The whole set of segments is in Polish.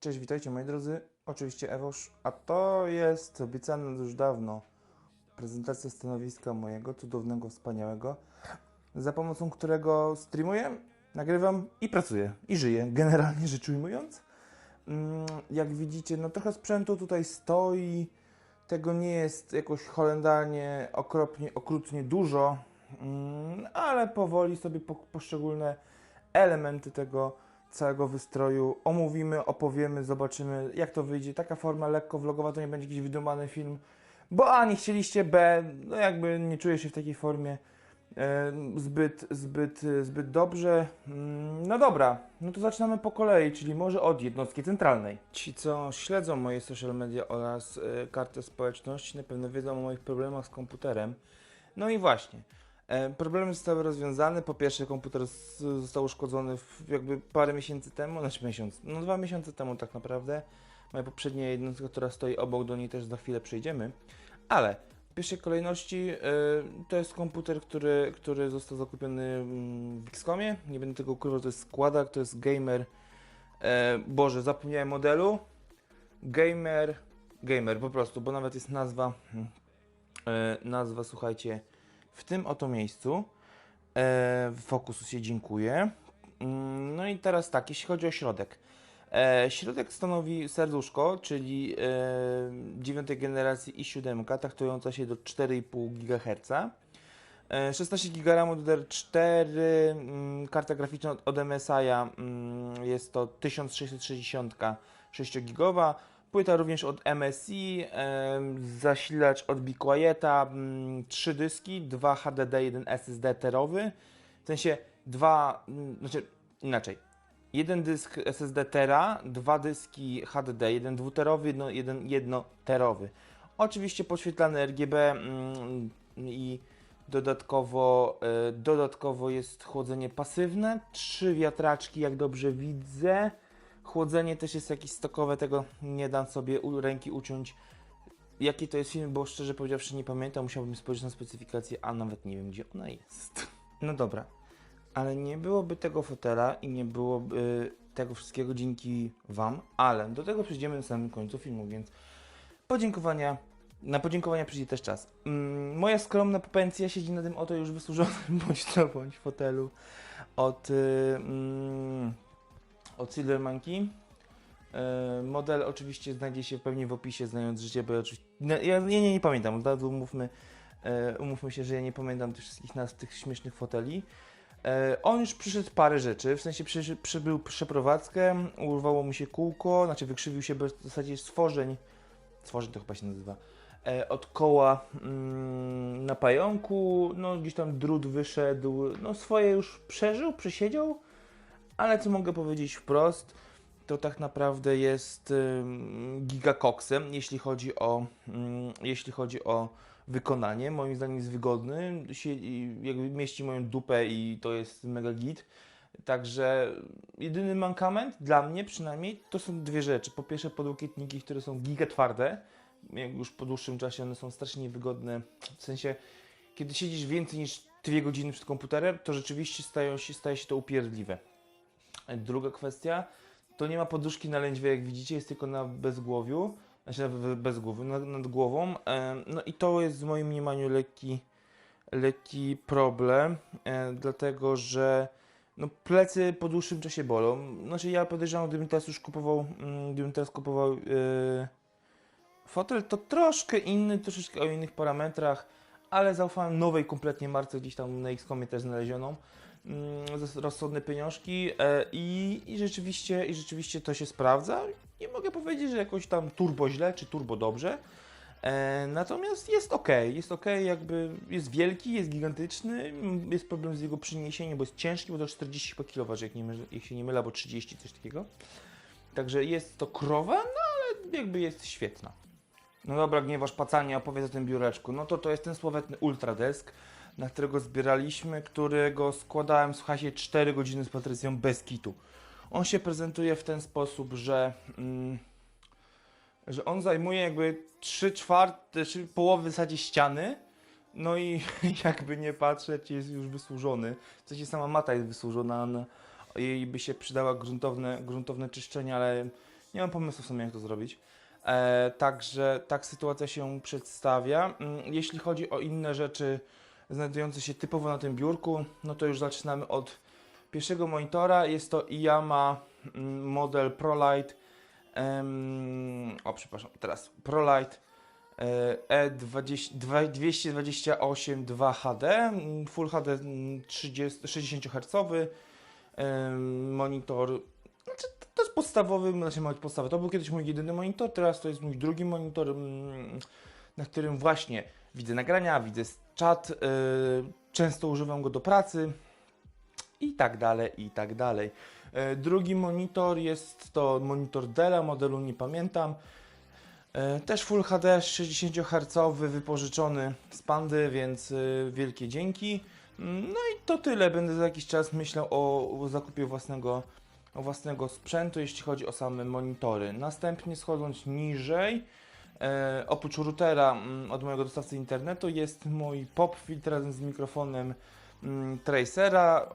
Cześć, witajcie moi drodzy. Oczywiście Ewosz, a to jest obiecane już dawno prezentacja stanowiska mojego cudownego, wspaniałego, za pomocą którego streamuję, nagrywam i pracuję, i żyję, generalnie rzecz ujmując. Mm, Jak widzicie, no trochę sprzętu tutaj stoi, tego nie jest jakoś holendarnie, okropnie, okrutnie dużo, mm, ale powoli sobie po, poszczególne elementy tego całego wystroju omówimy, opowiemy, zobaczymy jak to wyjdzie. Taka forma lekko vlogowa to nie będzie jakiś wydumany film, bo A nie chcieliście, B no jakby nie czuję się w takiej formie e, zbyt, zbyt, zbyt dobrze. Mm, No dobra, no to zaczynamy po kolei, czyli może od jednostki centralnej. Ci, co śledzą moje social media oraz e, kartę społeczności, na pewno wiedzą o moich problemach z komputerem. No i właśnie. E, Problemy zostały rozwiązane. Po pierwsze, komputer został uszkodzony jakby parę miesięcy temu, znaczy miesiąc, no dwa miesiące temu tak naprawdę. Moja poprzednia jednostka, która stoi obok, do niej też za chwilę przejdziemy. Ale w pierwszej kolejności e, to jest komputer, który, który został zakupiony w XCOMie. Nie będę tego ukrywał, to jest składak, to jest gamer. E, Boże, zapomniałem modelu. Gamer, gamer po prostu, bo nawet jest nazwa. E, nazwa, słuchajcie, w tym oto miejscu. E, Fokusie dziękuję. Mm, No i teraz tak, jeśli chodzi o środek. E, środek stanowi serduszko, czyli e, dziewiątej generacji i7, taktująca się do 4,5 GHz. E, 16 GB RAMu DDR4, mm, karta graficzna od, od MSI mm, jest to 1660 6 GB. Płyta również od MSI, zasilacz od Be Quieta, mm, trzy dyski, dwa HDD, jeden SSD terowy. W sensie dwa, mm, znaczy inaczej. Jeden dysk SSD tera, dwa dyski HDD, jeden dwuterowy, jedno, jeden jednoterowy. Oczywiście podświetlane RGB mm, i dodatkowo, e, dodatkowo jest chłodzenie pasywne, trzy wiatraczki, jak dobrze widzę. Chłodzenie też jest jakieś stokowe, tego nie dam sobie ręki uciąć. Jaki to jest film, bo szczerze powiedziawszy nie pamiętam, musiałbym spojrzeć na specyfikację, a nawet nie wiem gdzie ona jest. No dobra, ale nie byłoby tego fotela i nie byłoby tego wszystkiego dzięki Wam, ale do tego przejdziemy na samym końcu filmu, więc podziękowania. Na podziękowania przyjdzie też czas. Mm, moja skromna pensja siedzi na tym oto już wysłużonym bądź to bądź fotelu od, y, mm, od Silver Monkey. E, Model oczywiście znajdzie się pewnie w opisie, znając życie, bo ja oczywiście. No, ja, nie, nie pamiętam, od razu umówmy, e, umówmy się, że ja nie pamiętam tych wszystkich nazw tych śmiesznych foteli. E, on już przyszedł parę rzeczy, w sensie przy, przybył przeprowadzkę, urwało mu się kółko, znaczy wykrzywił się bez w zasadzie stworzeń, stworzeń to chyba się nazywa, od koła mm, na pająku, no gdzieś tam drut wyszedł, no swoje już przeżył, przesiedział, ale co mogę powiedzieć wprost, to tak naprawdę jest gigakoksem, jeśli chodzi o, ym, jeśli chodzi o wykonanie. Moim zdaniem jest wygodny, jakby mieści moją dupę i to jest mega git. Także jedyny mankament dla mnie przynajmniej to są dwie rzeczy. Po pierwsze podłokietniki, które są giga twarde. Jak już po dłuższym czasie one są strasznie niewygodne. W sensie, kiedy siedzisz więcej niż dwie godziny przed komputerem, to rzeczywiście stają się, staje się to upierdliwe. Druga kwestia, to nie ma poduszki na lędźwie, jak widzicie, jest tylko na bezgłowiu, znaczy na w- bezgłowiu, nad, nad głową. Em, No i to jest w moim mniemaniu lekki, lekki problem, e, dlatego że no plecy po dłuższym czasie bolą. Znaczy ja podejrzewam, gdybym teraz już kupował, mm, gdybym teraz kupował e, fotel, to troszkę inny, troszeczkę o innych parametrach, ale zaufałem nowej kompletnie marce, gdzieś tam na XCOMie też znalezioną rozsądne pieniążki e, i, i, rzeczywiście, i rzeczywiście to się sprawdza. Nie mogę powiedzieć, że jakoś tam turbo źle czy turbo dobrze. E, natomiast jest ok, jest ok, jakby jest wielki, jest gigantyczny, mm, jest problem z jego przyniesieniem, bo jest ciężki, bo to 40 kg, jak, nie, jak się nie mylę, albo 30, coś takiego. Także jest to krowa, no ale jakby jest świetna. No dobra, gniewasz pacanie, opowiedz o tym biureczku. No to to jest ten słowetny Ultradesk, na którego zbieraliśmy, którego składałem, słuchajcie, 4 godziny z Patrycją bez kitu. On się prezentuje w ten sposób, że, mm, że on zajmuje jakby 3 czwarte, czy połowy w zasadzie ściany, no i jakby nie patrzeć, jest już wysłużony. W sensie sama mata jest wysłużona, jej by się przydała gruntowne, gruntowne czyszczenie, ale Nie mam pomysłu w sumie, jak to zrobić. E, także tak sytuacja się przedstawia. Mm, Jeśli chodzi o inne rzeczy znajdujące się typowo na tym biurku, no to już zaczynamy od pierwszego monitora. Jest to Iyama mm, model ProLight. em, o, przepraszam, teraz ProLight e, E228 2HD, mm, Full HD mm, 30, 60 Hz. Monitor znaczy, to- jest podstawowy, znaczy mały podstawy. To był kiedyś mój jedyny monitor, teraz to jest mój drugi monitor, mm, na którym właśnie widzę nagrania, widzę czat, y, często używam go do pracy i tak dalej, i tak dalej. Y, Drugi monitor jest to monitor Della, modelu nie pamiętam. Y, Też Full HD 60 Hz, wypożyczony z Pandy, więc wielkie dzięki. Mm, No i to tyle. Będę za jakiś czas myślał o, o zakupie własnego własnego sprzętu, jeśli chodzi o same monitory. Następnie schodząc niżej, oprócz routera mm, od mojego dostawcy internetu jest mój pop filtr razem z mikrofonem mm, Tracera.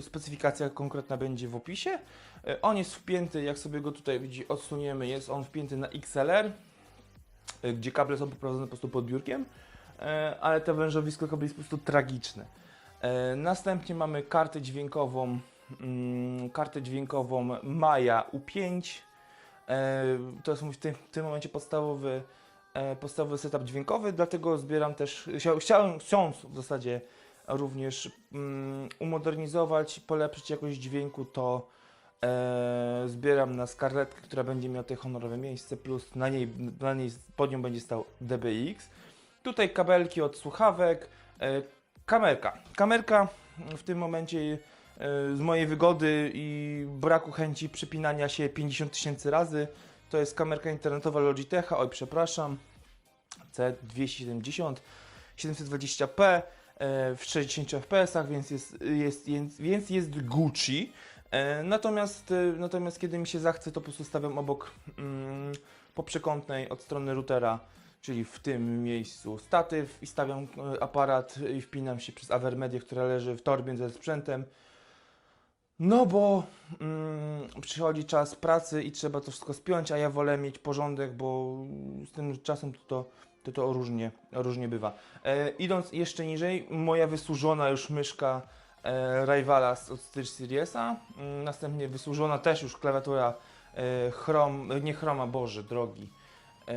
Specyfikacja konkretna będzie w opisie. E, on jest wpięty, jak sobie go tutaj widzi, odsuniemy, jest on wpięty na XLR, e, gdzie kable są poprowadzone po prostu pod biurkiem, e, ale to wężowisko kabli jest po prostu tragiczne. E, Następnie mamy kartę dźwiękową mm, kartę dźwiękową Maja U5. E, to jest mój w tym, tym momencie podstawowy, e, podstawowy setup dźwiękowy, dlatego zbieram też, chcia- chciałem, chcąc w zasadzie również mm, umodernizować, polepszyć jakość dźwięku, to e, zbieram na skarletkę, która będzie miała tutaj honorowe miejsce, plus na niej, na niej pod nią będzie stał DBX. Tutaj kabelki od słuchawek, e, kamerka. Kamerka w tym momencie z mojej wygody i braku chęci przypinania się 50 tysięcy razy. To jest kamerka internetowa Logitecha, oj przepraszam, C270 720p e, w 60 fps, więc jest, jest, jest, więc jest Gucci. E, Natomiast, e, natomiast kiedy mi się zachce, to po prostu stawiam obok mm, poprzekątnej od strony routera, czyli w tym miejscu statyw i stawiam e, aparat i wpinam się przez Avermedię, która leży w torbie ze sprzętem. No bo mm, przychodzi czas pracy i trzeba to wszystko spiąć, a ja wolę mieć porządek, bo z tym czasem to, to, to, to różnie, różnie bywa. E, idąc jeszcze niżej, moja wysłużona już myszka e, Rivala od Stitch Seriesa, mm, następnie wysłużona też już klawiatura e, Chrome, nie Chroma, Boże, drogi. E,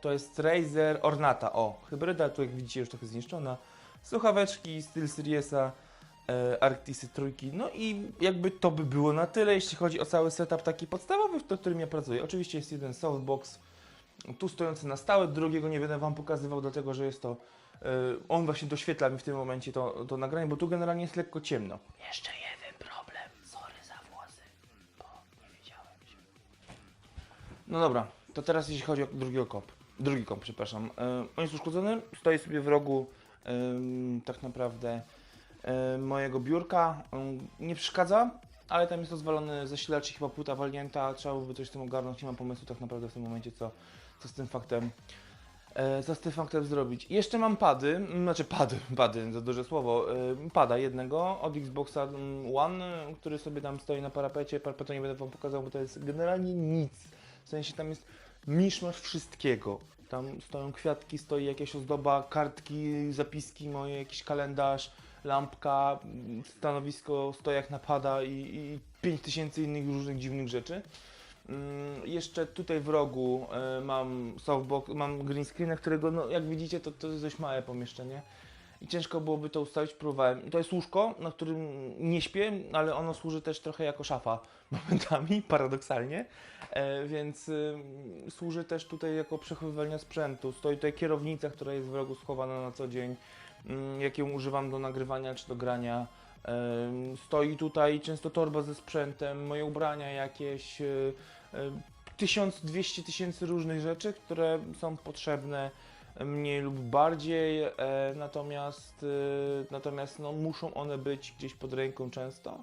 to jest Razer Ornata, o, hybryda, tu jak widzicie już trochę zniszczona. Słuchaweczki Steel Seriesa, e, Arctisy trójki. No i jakby to by było na tyle, jeśli chodzi o cały setup taki podstawowy, w którym ja pracuję. Oczywiście jest jeden softbox, tu stojący na stałe, drugiego nie będę Wam pokazywał, dlatego że jest to, e, on właśnie doświetla mi w tym momencie to, to nagranie, bo tu generalnie jest lekko ciemno. Jeszcze jeden problem. Sorry za włosy, bo nie wiedziałem się. No dobra, to teraz jeśli chodzi o drugi kop. Drugi komp, przepraszam. E, on jest uszkodzony, stoi sobie w rogu tak naprawdę e, mojego biurka. Em, nie przeszkadza, ale tam jest rozwalony zasilacz i chyba płyta walnięta. Trzeba byłoby coś z tym ogarnąć. Nie mam pomysłu tak naprawdę w tym momencie, co, co z tym faktem e, co z tym faktem zrobić. Jeszcze mam pady, m, znaczy pady, pady, za duże słowo, e, pada jednego od Xboxa mm, One, e, który sobie tam stoi na parapecie, parapetu nie będę wam pokazał, bo to jest generalnie nic. W sensie tam jest miszmasz wszystkiego. Tam stoją kwiatki, stoi jakaś ozdoba, kartki, zapiski moje, jakiś kalendarz, lampka, stanowisko, stojak napada i, i 5000 innych różnych dziwnych rzeczy. Mm, jeszcze tutaj w rogu e, mam softbox, mam green screena, którego no, jak widzicie to, to jest dość małe pomieszczenie i ciężko byłoby to ustawić, próbowałem. To jest łóżko, na którym nie śpię, ale ono służy też trochę jako szafa momentami, paradoksalnie, e, więc y, służy też tutaj jako przechowywanie sprzętu. Stoi tutaj kierownica, która jest w rogu schowana na co dzień, mm, jak ją używam do nagrywania czy do grania. Stoi tutaj często torba ze sprzętem, moje ubrania jakieś, y, y, 1200 tysięcy różnych rzeczy, które są potrzebne mniej lub bardziej, e, natomiast, natomiast no, muszą one być gdzieś pod ręką często.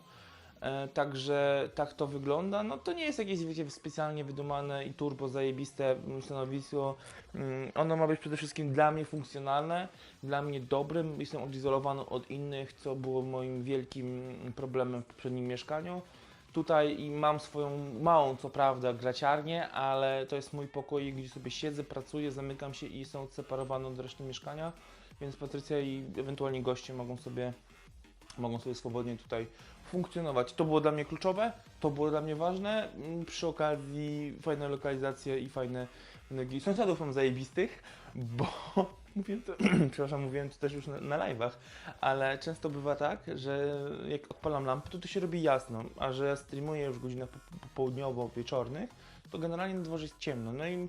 E, Także tak to wygląda. No to nie jest jakieś wiecie, specjalnie wydumane i turbo zajebiste stanowisko. Mm, Ono ma być przede wszystkim dla mnie funkcjonalne, dla mnie dobrym. Jestem odizolowany od innych, co było moim wielkim problemem w poprzednim mieszkaniu. tutaj mam swoją małą, co prawda, graciarnię, ale to jest mój pokój, gdzie sobie siedzę, pracuję, zamykam się i są odseparowane od reszty mieszkania, więc Patrycja i ewentualnie goście mogą sobie, mogą sobie swobodnie tutaj funkcjonować. To było dla mnie kluczowe, to było dla mnie ważne. Mm, Przy okazji fajne lokalizacje i fajne fajne- sąsiadów mam zajebistych, bo mówiłem to, przepraszam, mówiłem to też już na, na live'ach, ale często bywa tak, że jak odpalam lampę, to to się robi jasno, a że ja streamuję już w godzinach po- popołudniowo-wieczornych, to generalnie na dworze jest ciemno. No i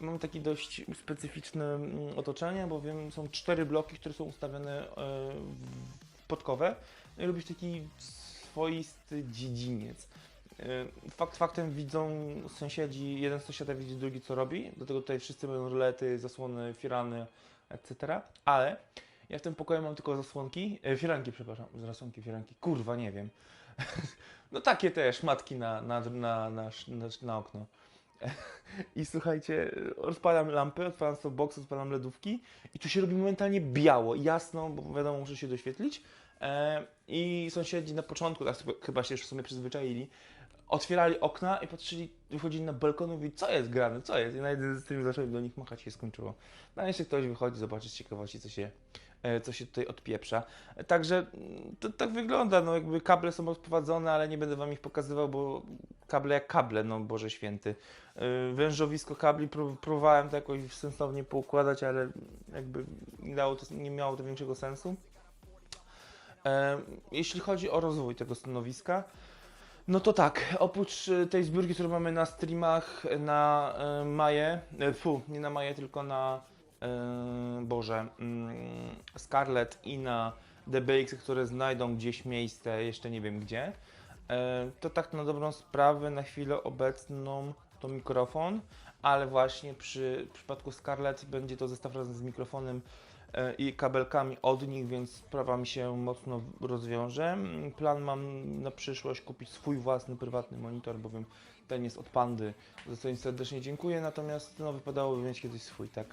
mam takie dość specyficzne mm, otoczenie, bowiem są cztery bloki, które są ustawione e, podkowę. No i robisz taki swoisty dziedziniec. E, Fakt faktem widzą sąsiedzi, jeden z sąsiada widzi drugi co robi, dlatego tutaj wszyscy mają rolety, zasłony, firany, etc. Ale ja w tym pokoju mam tylko zasłonki, e, firanki, przepraszam, zasłonki, firanki, kurwa, nie wiem. No takie też, matki na, na, na, na, na, na okno. I słuchajcie, rozpalam lampy, odpalam softbox, odpalam lodówki i tu się robi momentalnie biało, jasno, bo wiadomo, muszę się doświetlić. E, I sąsiedzi na początku, tak chyba się już w sumie przyzwyczaili, otwierali okna i patrzyli, wychodzili na balkon i mówili, co jest grane, co jest? I na jeden z tym zacząłem do nich machać i się skończyło. No jeszcze ktoś wychodzi zobaczyć z ciekawości, co się, e, co się tutaj odpieprza. Także mm, to tak wygląda, no jakby kable są odprowadzone, ale nie będę wam ich pokazywał, bo kable jak kable, no Boże Święty. E, Wężowisko kabli pró- próbowałem to jakoś sensownie poukładać, ale jakby nie, dało to, nie miało to większego sensu. E, Jeśli chodzi o rozwój tego stanowiska, no to tak, oprócz e, tej zbiórki, którą mamy na streamach na e, Maję, fu, nie na Maję, tylko na Boże, mm, Scarlet i na DBX, które znajdą gdzieś miejsce, jeszcze nie wiem gdzie, to tak na dobrą sprawę na chwilę obecną to mikrofon, ale właśnie przy przypadku Scarlet będzie to zestaw razem z mikrofonem i kabelkami od nich, więc sprawa mi się mocno rozwiąże. Plan mam na przyszłość kupić swój własny prywatny monitor, bowiem ten jest od Pandy, za co im serdecznie dziękuję, natomiast no, wypadałoby mieć kiedyś swój, tak.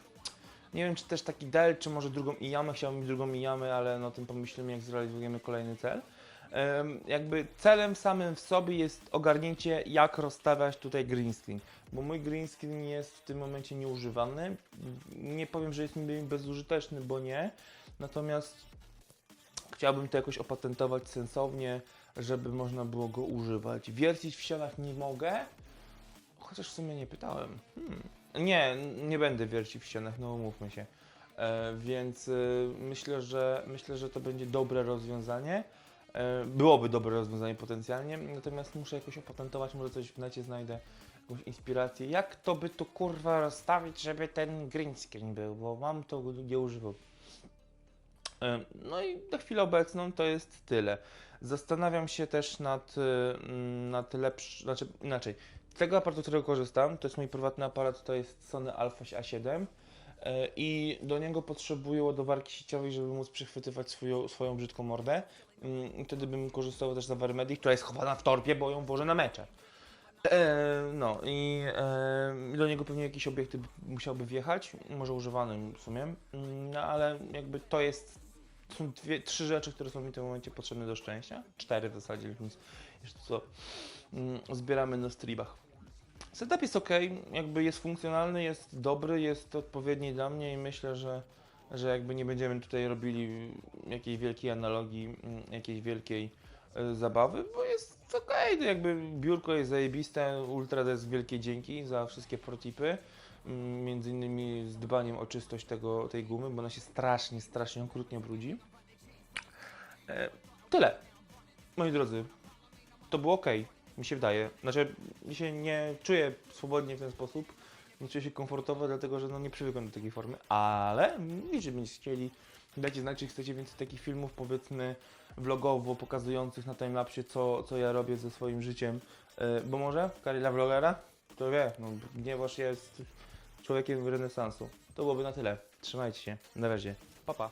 Nie wiem, czy też taki Dell, czy może drugą Iyamę, chciałbym mieć drugą Iyamę, ale no, tym pomyślimy, jak zrealizujemy kolejny cel. Jakby celem samym w sobie jest ogarnięcie, jak rozstawiać tutaj green screen, bo mój green screen jest w tym momencie nieużywany. Nie powiem, że jest mi bezużyteczny, bo nie, natomiast chciałbym to jakoś opatentować sensownie, żeby można było go używać. Wiercić w ścianach nie mogę, chociaż w sumie nie pytałem. Hmm. Nie, nie będę wiercił w ścianach, no umówmy się. E, więc y, myślę, że myślę, że to będzie dobre rozwiązanie. E, byłoby dobre rozwiązanie potencjalnie, natomiast muszę jakoś opatentować, może coś w necie znajdę, jakąś inspirację. Jak to by tu kurwa rozstawić, żeby ten green screen był, bo mam to nie używał. E, No i na chwilę obecną to jest tyle. Zastanawiam się też nad, y, mm, nad lepszy, znaczy inaczej. Tego aparatu, którego korzystam, to jest mój prywatny aparat, to jest Sony Alpha A7 e, i do niego potrzebuję ładowarki sieciowej, żeby móc przechwytywać swoją, swoją brzydką mordę. Mm, wtedy bym korzystał też z Avermedy, która jest chowana w torbie, bo ją włożę na mecze. E, no i e, do niego pewnie jakiś obiektyw musiałby wjechać, może używany w sumie, Mm, no ale jakby to jest, są dwie, trzy rzeczy, które są mi w tym momencie potrzebne do szczęścia, cztery w zasadzie, więc jeszcze co mm, zbieramy na streamach. Setup jest ok, jakby jest funkcjonalny, jest dobry, jest odpowiedni dla mnie i myślę, że, że jakby nie będziemy tutaj robili jakiejś wielkiej analogii, mm, jakiejś wielkiej e, zabawy, bo jest to jakby biurko jest zajebiste, Ultra jest wielkie dzięki za wszystkie protipy, mm, między innymi z dbaniem o czystość tego, tej gumy, bo ona się strasznie, strasznie okrutnie brudzi. E, tyle. Moi drodzy, to było ok, mi się wydaje. Znaczy, się nie czuję swobodnie w ten sposób, nie czuję się komfortowo, dlatego że no nie przywykłem do takiej formy, ale jeśli będziecie chcieli, dajcie znać, czy chcecie więcej takich filmów, powiedzmy, vlogowo pokazujących na timelapsie, co, co ja robię ze swoim życiem, E, bo może? Kariera vlogera, to wie, no, gniewasz jest człowiekiem renesansu. To byłoby na tyle. Trzymajcie się, na razie, pa pa.